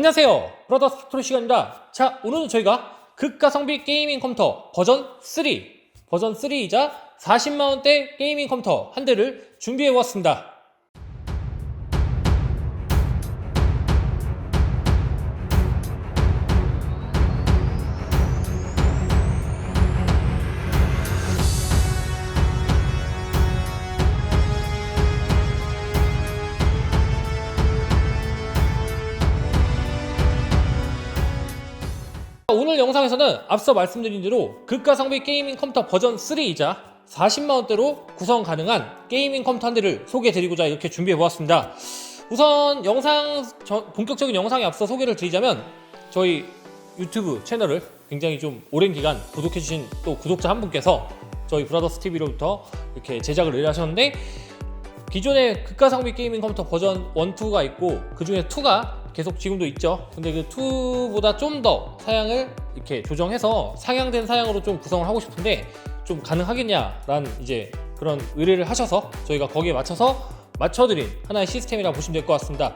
안녕하세요. 브라더스 튜토리 시간입니다. 자, 오늘은 저희가 극가성비 게이밍 컴퓨터 버전 3, 버전 3이자 40만원대 게이밍 컴퓨터 한 대를 준비해 보았습니다. 오늘 영상에서는 앞서 말씀드린 대로 극가성비 게이밍 컴퓨터 버전 3이자 40만원대로 구성 가능한 게이밍 컴퓨터 한 대를 소개해 드리고자 이렇게 준비해 보았습니다. 우선 영상, 저- 본격적인 영상에 앞서 소개를 드리자면 저희 유튜브 채널을 굉장히 좀 오랜 기간 구독해주신 또 구독자 한 분께서 저희 브라더스 TV로부터 이렇게 제작을 의뢰하셨는데 기존의 극가성비 게이밍 컴퓨터 버전 1, 2가 있고 그 중에 2가 계속 지금도 있죠. 근데 그 2보다 좀 더 사양을 이렇게 조정해서 상향된 사양으로 좀 구성을 하고 싶은데 좀 가능하겠냐라는 이제 그런 의뢰를 하셔서 저희가 거기에 맞춰서 맞춰드린 하나의 시스템이라 보시면 될 것 같습니다.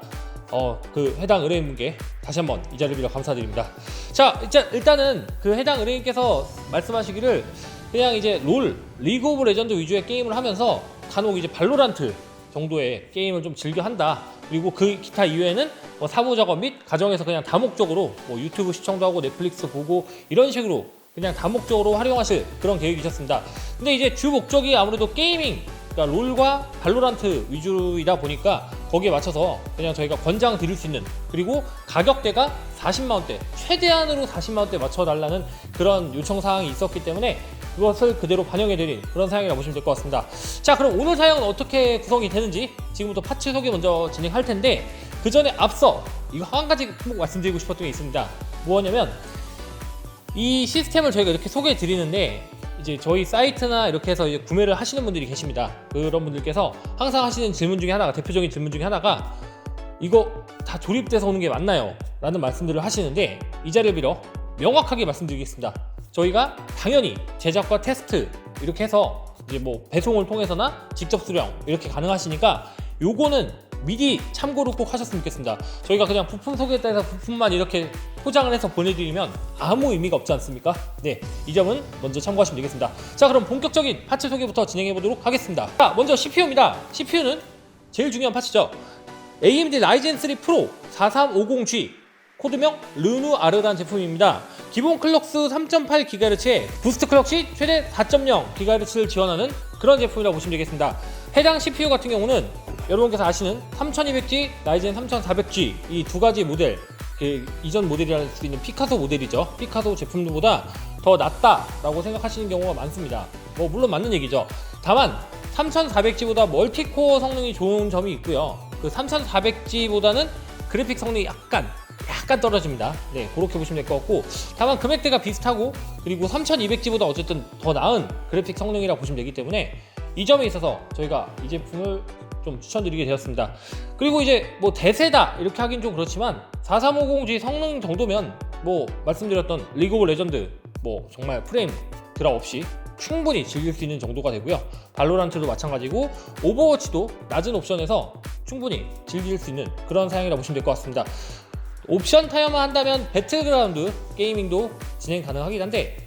어, 그 해당 의뢰인분께 다시 한번 이 자리를 빌어 감사드립니다. 자, 일단, 일단은 그 해당 의뢰인께서 말씀하시기를 그냥 이제 롤, 리그 오브 레전드 위주의 게임을 하면서 간혹 이제 발로란트 정도의 게임을 좀 즐겨 한다. 그리고 그 기타 이외에는 뭐 사무 작업 및 가정에서 그냥 다목적으로 뭐 유튜브 시청도 하고 넷플릭스 보고 이런 식으로 그냥 다목적으로 활용하실 그런 계획이셨습니다. 근데 이제 주 목적이 아무래도 게이밍, 그러니까 롤과 발로란트 위주이다 보니까 거기에 맞춰서 그냥 저희가 권장 드릴 수 있는 그리고 가격대가 40만 원대 최대한으로 40만 원대 맞춰 달라는 그런 요청 사항이 있었기 때문에 그것을 그대로 반영해 드린 그런 사양이라고 보시면 될 것 같습니다. 자, 그럼 오늘 사양은 어떻게 구성이 되는지 지금부터 파츠 소개 먼저 진행할 텐데 그 전에 앞서 이거 한 가지 꼭 말씀드리고 싶었던 게 있습니다. 뭐냐면 이 시스템을 저희가 이렇게 소개해 드리는데 이제 저희 사이트나 이렇게 해서 구매를 하시는 분들이 계십니다. 그런 분들께서 항상 하시는 질문 중에 하나가 대표적인 질문 중에 하나가 이거 다 조립돼서 오는 게 맞나요? 라는 말씀들을 하시는데 이 자리를 빌어 명확하게 말씀드리겠습니다. 저희가 당연히 제작과 테스트 이렇게 해서 이제 뭐 배송을 통해서나 직접 수령 이렇게 가능하시니까 요거는 미리 참고로 꼭 하셨으면 좋겠습니다. 저희가 그냥 부품 소개했다 해서 부품만 이렇게 포장을 해서 보내드리면 아무 의미가 없지 않습니까? 네, 이 점은 먼저 참고하시면 되겠습니다. 자, 그럼 본격적인 파츠 소개부터 진행해 보도록 하겠습니다. 자, 먼저 CPU입니다. CPU는 제일 중요한 파츠죠. AMD 라이젠 3 프로 4350G 코드명 르누 아르란 제품입니다. 기본 클럭수 3.8GHz에 부스트 클럭 시 최대 4.0GHz를 지원하는 그런 제품이라고 보시면 되겠습니다. 해당 CPU 같은 경우는 여러분께서 아시는 3200G, 라이젠 3400G 이 두 가지 모델 그 이전 모델이랄 수 있는 피카소 모델이죠. 피카소 제품보다 더 낫다라고 생각하시는 경우가 많습니다. 뭐 물론 맞는 얘기죠. 다만 3400G보다 멀티코어 성능이 좋은 점이 있고요. 그 3400G보다는 그래픽 성능이 약간 약간 떨어집니다. 네, 그렇게 보시면 될 것 같고 다만 금액대가 비슷하고 그리고 3200G보다 어쨌든 더 나은 그래픽 성능이라 고 보시면 되기 때문에 이 점에 있어서 저희가 이 제품을 좀 추천드리게 되었습니다. 그리고 이제 뭐 대세다 이렇게 하긴 좀 그렇지만 4350G 성능 정도면 뭐 말씀드렸던 리그 오브 레전드 뭐 정말 프레임 드랍 없이 충분히 즐길 수 있는 정도가 되고요. 발로란트도 마찬가지고 오버워치도 낮은 옵션에서 충분히 즐길 수 있는 그런 사양이라 고 보시면 될 것 같습니다. 옵션 타협만 한다면 배틀그라운드 게이밍도 진행 가능하긴 한데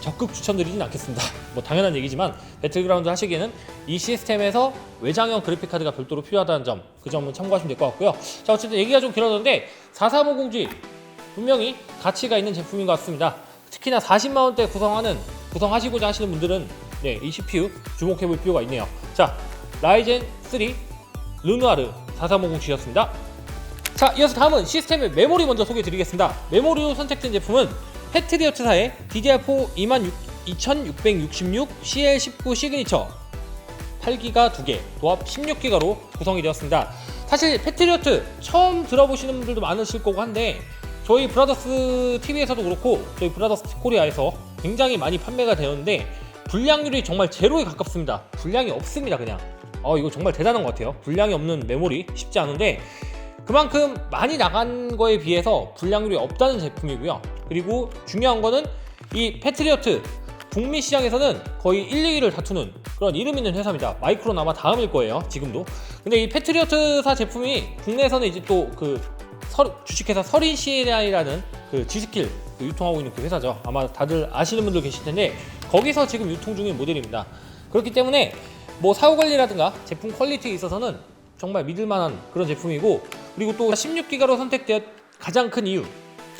적극 추천드리진 않겠습니다. 뭐 당연한 얘기지만 배틀그라운드 하시기에는 이 시스템에서 외장형 그래픽 카드가 별도로 필요하다는 점, 그 점은 참고하시면 될 것 같고요. 자 어쨌든 얘기가 좀 길어졌는데 4350G 분명히 가치가 있는 제품인 것 같습니다. 특히나 40만 원대 구성하는 구성하시고자 하시는 분들은 네, 이 CPU 주목해 볼 필요가 있네요. 자 라이젠 3 르누아르 4350G였습니다. 자, 이어서 다음은 시스템의 메모리 먼저 소개해 드리겠습니다. 메모리로 선택된 제품은 패트리어트사의 DDR4 2666 CL19 시그니처 8기가 2개, 도합 16기가로 구성이 되었습니다. 사실 패트리어트 처음 들어보시는 분들도 많으실 거고 한데 저희 브라더스 TV에서도 그렇고 저희 브라더스 코리아에서 굉장히 많이 판매가 되었는데 불량률이 정말 제로에 가깝습니다. 불량이 없습니다, 그냥. 어, 이거 정말 대단한 것 같아요. 불량이 없는 메모리 쉽지 않은데 그만큼 많이 나간 거에 비해서 불량률이 없다는 제품이고요. 그리고 중요한 거는 이 패트리어트 북미 시장에서는 거의 1, 2위를 다투는 그런 이름 있는 회사입니다. 마이크론 아마 다음일 거예요. 지금도. 근데 이 패트리어트사 제품이 국내에서는 이제 또그 서- 주식회사 서린 CNI라는 그 G스킬 그 유통하고 있는 그 회사죠. 아마 다들 아시는 분들 계실 텐데 거기서 지금 유통 중인 모델입니다. 그렇기 때문에 뭐 사후 관리라든가 제품 퀄리티에 있어서는 정말 믿을 만한 그런 제품이고 그리고 또 16기가로 선택되었 가장 큰 이유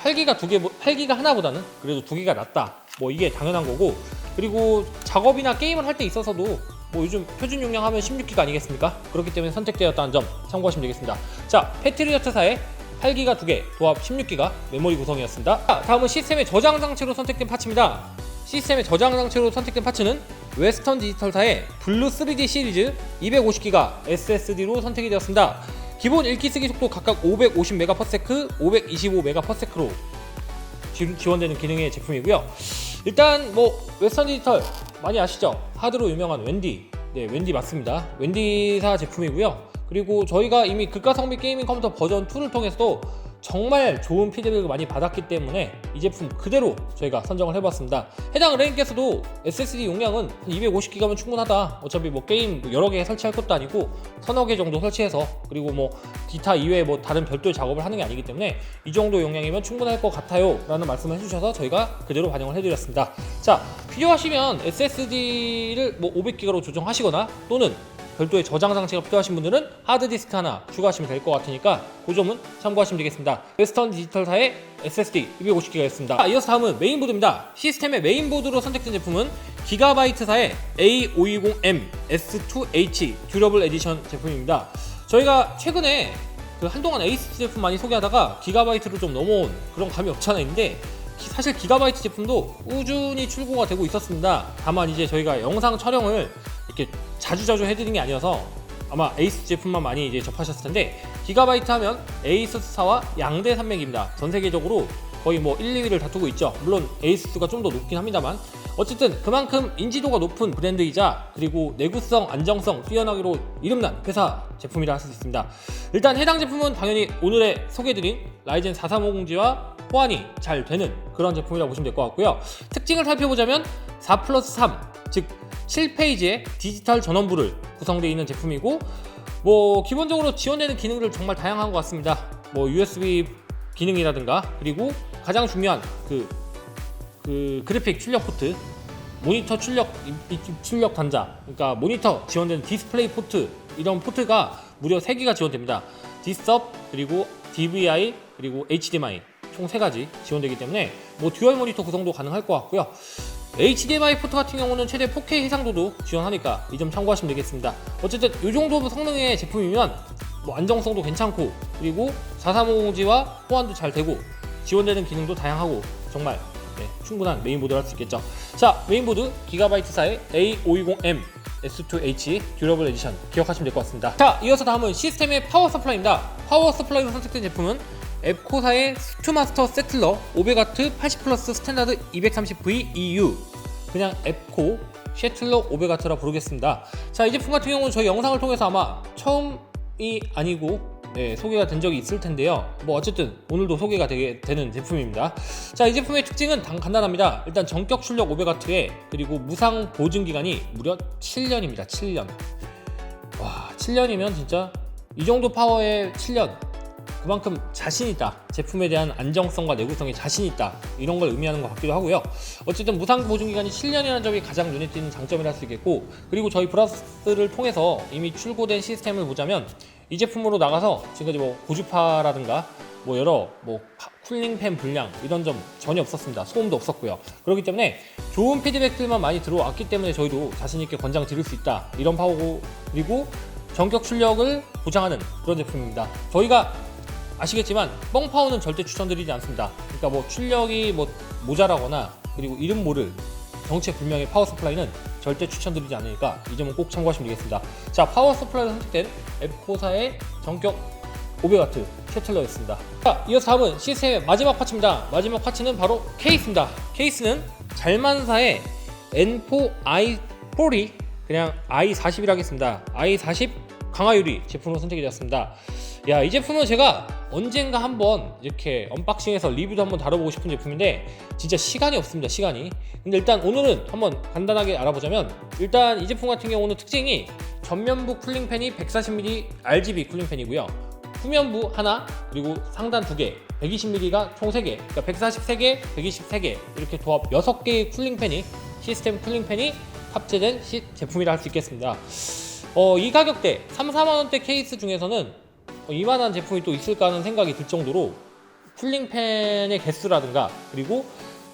8기가 두 개, 8기가 하나보다는 그래도 두 개가 낫다. 뭐 이게 당연한 거고 그리고 작업이나 게임을 할 때 있어서도 뭐 요즘 표준 용량 하면 16기가 아니겠습니까? 그렇기 때문에 선택되었다는 점 참고하시면 되겠습니다. 자, 패트리어트사의 8기가 2개, 도합 16기가 메모리 구성이었습니다. 자, 다음은 시스템의 저장 장치로 선택된 파츠입니다. 시스템의 저장 장치로 선택된 파츠는 웨스턴 디지털사의 블루 3D 시리즈 250기가 SSD로 선택이 되었습니다. 기본 읽기 쓰기 속도 각각 550mps, 525mps로 지원되는 기능의 제품이고요. 일단 뭐 웨스턴 디지털 많이 아시죠? 하드로 유명한 웬디. 네, 웬디 맞습니다. 웬디사 제품이고요. 그리고 저희가 이미 극가성비 게이밍 컴퓨터 버전 2를 통해서도 정말 좋은 피드백을 많이 받았기 때문에 이 제품 그대로 저희가 선정을 해봤습니다. 해당 레인께서도 SSD 용량은 250기가면 충분하다. 어차피 뭐 게임 여러 개 설치할 것도 아니고 서너 개 정도 설치해서 그리고 뭐 기타 이외에 뭐 다른 별도의 작업을 하는 게 아니기 때문에 이 정도 용량이면 충분할 것 같아요. 라는 말씀을 해주셔서 저희가 그대로 반영을 해드렸습니다. 자, 필요하시면 SSD를 뭐 500기가로 조정하시거나 또는 별도의 저장 장치가 필요하신 분들은 하드디스크 하나 추가하시면 될 것 같으니까 그 점은 참고하시면 되겠습니다. 웨스턴 디지털사의 SSD 250기가였습니다. 이어서 다음은 메인보드입니다. 시스템의 메인보드로 선택된 제품은 기가바이트사의 A520M S2H 듀러블 에디션 제품입니다. 저희가 최근에 그 한동안 에이스 제품 많이 소개하다가 기가바이트로 좀 넘어온 그런 감이 없지 않아 있는데 기- 사실 기가바이트 제품도 꾸준히 출고가 되고 있었습니다. 다만 이제 저희가 영상 촬영을 이렇게 자주자주 해드리는 게 아니어서 아마 에이스 제품만 많이 이제 접하셨을 텐데 기가바이트 하면 에이스사와 양대 산맥입니다. 전 세계적으로 거의 뭐 1, 2위를 다투고 있죠. 물론 에이스가 좀 더 높긴 합니다만 어쨌든 그만큼 인지도가 높은 브랜드이자 그리고 내구성, 안정성 뛰어나기로 이름난 회사 제품이라 할 수 있습니다. 일단 해당 제품은 당연히 오늘의 소개드린 라이젠 4350G와 호환이 잘 되는 그런 제품이라고 보시면 될 것 같고요. 특징을 살펴보자면 4 플러스 3, 즉 7페이지의 디지털 전원부를 구성되어 있는 제품이고 뭐 기본적으로 지원되는 기능들 정말 다양한 것 같습니다. 뭐 USB 기능이라든가 그리고 가장 중요한 그, 그 그래픽 출력 포트 모니터 출력 출력 단자 그러니까 모니터 지원되는 디스플레이 포트 이런 포트가 무려 3개가 지원됩니다. 디스업 그리고 DVI 그리고 HDMI 총 3가지 지원되기 때문에 뭐 듀얼 모니터 구성도 가능할 것 같고요. HDMI 포트 같은 경우는 최대 4K 해상도도 지원하니까 이 점 참고하시면 되겠습니다. 어쨌든 이 정도 성능의 제품이면 뭐 안정성도 괜찮고 그리고 4350G와 호환도 잘 되고 지원되는 기능도 다양하고 정말 네, 충분한 메인보드를 할 수 있겠죠. 자, 메인보드 기가바이트사의 A520M S2H 듀러블 에디션 기억하시면 될 것 같습니다. 자, 이어서 다음은 시스템의 파워 서플라이입니다. 파워 서플라이로 선택된 제품은 앱코사의 스투마스터 세틀러 500W 80 플러스 스탠다드 230V EU 그냥 앱코 셰틀러 500W라 부르겠습니다. 자, 이 제품 같은 경우는 저희 영상을 통해서 아마 처음이 아니고 네, 소개가 된 적이 있을 텐데요. 뭐 어쨌든 오늘도 소개가 되게 되는 제품입니다. 자, 이 제품의 특징은 단, 간단합니다. 일단 전격 출력 500W에 그리고 무상 보증 기간이 무려 7년입니다. 7년. 와, 7년이면 진짜 이 정도 파워의 7년 그만큼 자신 있다. 제품에 대한 안정성과 내구성에 자신 있다. 이런 걸 의미하는 것 같기도 하고요. 어쨌든 무상 보증 기간이 7년이라는 점이 가장 눈에 띄는 장점이라 할 수 있겠고, 그리고 저희 브라스를 통해서 이미 출고된 시스템을 보자면 이 제품으로 나가서 지금까지 뭐 고주파라든가 뭐 여러 뭐 파- 쿨링팬 불량 이런 점 전혀 없었습니다. 소음도 없었고요. 그렇기 때문에 좋은 피드백들만 많이 들어왔기 때문에 저희도 자신 있게 권장 드릴 수 있다. 이런 파워고 그리고 전격 출력을 보장하는 그런 제품입니다. 저희가 아시겠지만 뻥 파워는 절대 추천드리지 않습니다. 그러니까 뭐 출력이 뭐 모자라거나 그리고 이름 모를 정체 불명의 파워 서플라이는 절대 추천드리지 않으니까 이 점은 꼭 참고하시면 되겠습니다. 자, 파워 서플라이로 선택된 앱코사의 전격 500W 셔틀러였습니다. 자, 이어서 다음은 시스템의 마지막 파츠입니다. 마지막 파츠는 바로 케이스입니다. 케이스는 잘만사의 N4i40 그냥 i40이라 하겠습니다. i40 강화유리 제품으로 선택이 되었습니다. 야, 이 제품은 제가 언젠가 한번 이렇게 언박싱해서 리뷰도 한번 다뤄보고 싶은 제품인데 진짜 시간이 없습니다. 시간이. 근데 일단 오늘은 한번 간단하게 알아보자면 일단 이 제품 같은 경우는 특징이 전면부 쿨링팬이 140mm RGB 쿨링팬이고요. 후면부 하나 그리고 상단 두 개, 120mm가 총 3개, 그러니까 143개, 123개 이렇게 도합 6개의 쿨링팬이 시스템 쿨링팬이 탑재된 시- 제품이라 할 수 있겠습니다. 어, 이 가격대 3, 4만 원대 케이스 중에서는 어, 이만한 제품이 또 있을까 하는 생각이 들 정도로 쿨링팬의 개수라든가 그리고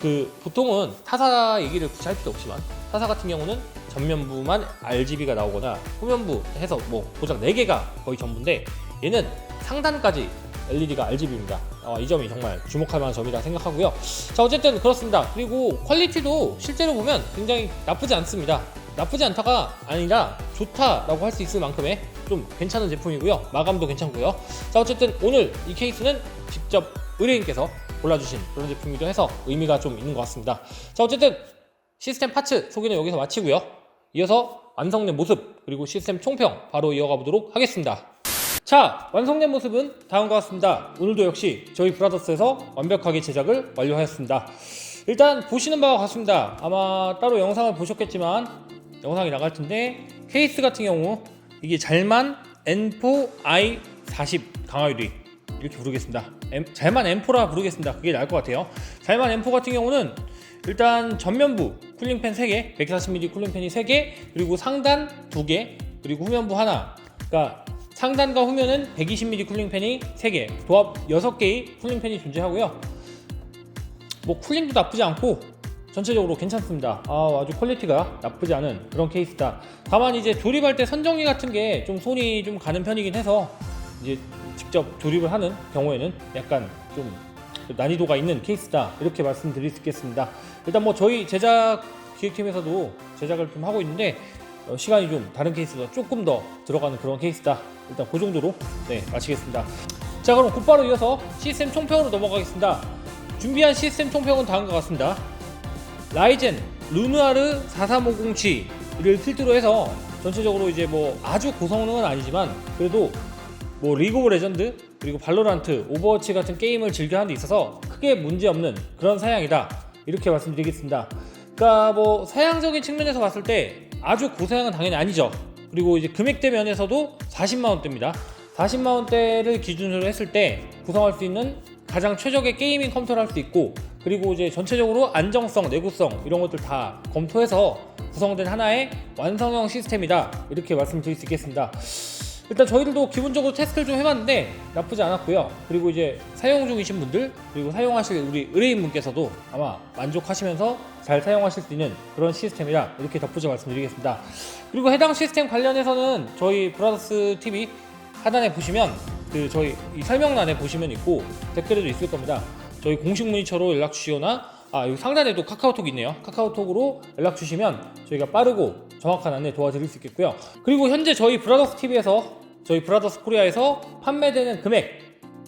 그 보통은 타사 얘기를 굳이 할 필요 없지만 타사 같은 경우는 전면부만 RGB가 나오거나 후면부 해서 뭐 고작 4개가 거의 전부인데 얘는 상단까지 LED가 RGB입니다. 이 점이 정말 주목할 만한 점이라 생각하고요. 자 어쨌든 그렇습니다. 그리고 퀄리티도 실제로 보면 굉장히 나쁘지 않습니다. 나쁘지 않다가 아니라 좋다라고 할 수 있을 만큼의 좀 괜찮은 제품이고요. 마감도 괜찮고요. 자 어쨌든 오늘 이 케이스는 직접 의뢰인께서 골라주신 그런 제품이기도 해서 의미가 좀 있는 것 같습니다. 자 어쨌든 시스템 파츠 소개는 여기서 마치고요. 이어서 완성된 모습 그리고 시스템 총평 바로 이어가 보도록 하겠습니다. 자 완성된 모습은 다음과 같습니다. 오늘도 역시 저희 브라더스에서 완벽하게 제작을 완료하였습니다. 일단 보시는 바와 같습니다. 아마 따로 영상을 보셨겠지만 영상이 나갈 텐데 케이스 같은 경우 이게 잘만 N4 i40 강화 유리 이렇게 부르겠습니다. M- 잘만 M4라 부르겠습니다. 그게 나을 것 같아요. 잘만 M4 같은 경우는 일단 전면부 쿨링팬 3개, 140mm 쿨링팬이 3개, 그리고 상단 2개, 그리고 후면부 하나. 그러니까 상단과 후면은 120mm 쿨링팬이 3개, 도합 6개의 쿨링팬이 존재하고요. 뭐 쿨링도 나쁘지 않고 전체적으로 괜찮습니다. 아, 아주 퀄리티가 나쁘지 않은 그런 케이스다. 다만 이제 조립할 때 선정리 같은 게 좀 손이 좀 가는 편이긴 해서 이제 직접 조립을 하는 경우에는 약간 좀 난이도가 있는 케이스다 이렇게 말씀드릴 수 있겠습니다. 일단 뭐 저희 제작 기획팀에서도 제작을 좀 하고 있는데 어, 시간이 좀 다른 케이스보다 조금 더 들어가는 그런 케이스다. 일단 그 정도로 네 마치겠습니다. 자 그럼 곧바로 이어서 시스템 총평으로 넘어가겠습니다. 준비한 시스템 총평은 다음과 같습니다. 라이젠 루누아르 43507를 필두로 해서 전체적으로 이제 뭐 아주 고성능은 아니지만 그래도 뭐 리그 오브 레전드 그리고 발로란트, 오버워치 같은 게임을 즐겨하는 데 있어서 크게 문제 없는 그런 사양이다 이렇게 말씀드리겠습니다. 그러니까 뭐 사양적인 측면에서 봤을 때 아주 고사양은 당연히 아니죠. 그리고 이제 금액대 면에서도 40만 원대입니다. 40만 원대를 기준으로 했을 때 구성할 수 있는 가장 최적의 게이밍 컴퓨터를 할 수 있고 그리고 이제 전체적으로 안정성, 내구성 이런 것들 다 검토해서 구성된 하나의 완성형 시스템이다 이렇게 말씀드릴 수 있겠습니다. 일단 저희들도 기본적으로 테스트를 좀 해봤는데 나쁘지 않았고요. 그리고 이제 사용 중이신 분들 그리고 사용하실 우리 의뢰인분께서도 아마 만족하시면서 잘 사용하실 수 있는 그런 시스템이라 이렇게 덧붙여 말씀드리겠습니다. 그리고 해당 시스템 관련해서는 저희 브라더스 TV 하단에 보시면 그 저희 이 설명란에 보시면 있고 댓글에도 있을 겁니다. 저희 공식 문의처로 연락 주시거나 아 여기 상단에도 카카오톡 있네요. 카카오톡으로 연락 주시면 저희가 빠르고 정확한 안내 도와드릴 수 있겠고요. 그리고 현재 저희 브라더스 TV에서 저희 브라더스 코리아에서 판매되는 금액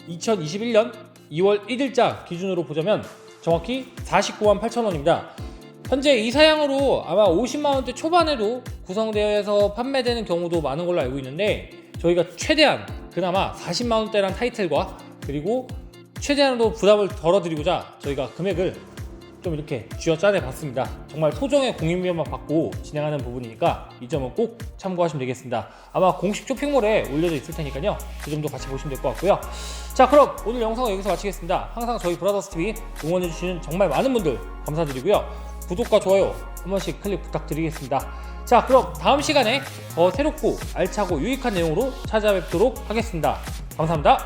2021년 2월 1일자 기준으로 보자면 정확히 49만 8천 원입니다. 현재 이 사양으로 아마 50만 원대 초반에도 구성되어서 판매되는 경우도 많은 걸로 알고 있는데 저희가 최대한 그나마 40만 원대란 타이틀과 그리고 최대한으로 부담을 덜어드리고자 저희가 금액을 좀 이렇게 쥐어짜내 봤습니다. 정말 소정의 공인비험만 받고 진행하는 부분이니까 이 점은 꼭 참고하시면 되겠습니다. 아마 공식 쇼핑몰에 올려져 있을 테니까요. 그 점도 같이 보시면 될 것 같고요. 자, 그럼 오늘 영상은 여기서 마치겠습니다. 항상 저희 브라더스 TV 응원해주시는 정말 많은 분들 감사드리고요. 구독과 좋아요 한 번씩 클릭 부탁드리겠습니다. 자, 그럼 다음 시간에 더 새롭고 알차고 유익한 내용으로 찾아뵙도록 하겠습니다. 감사합니다.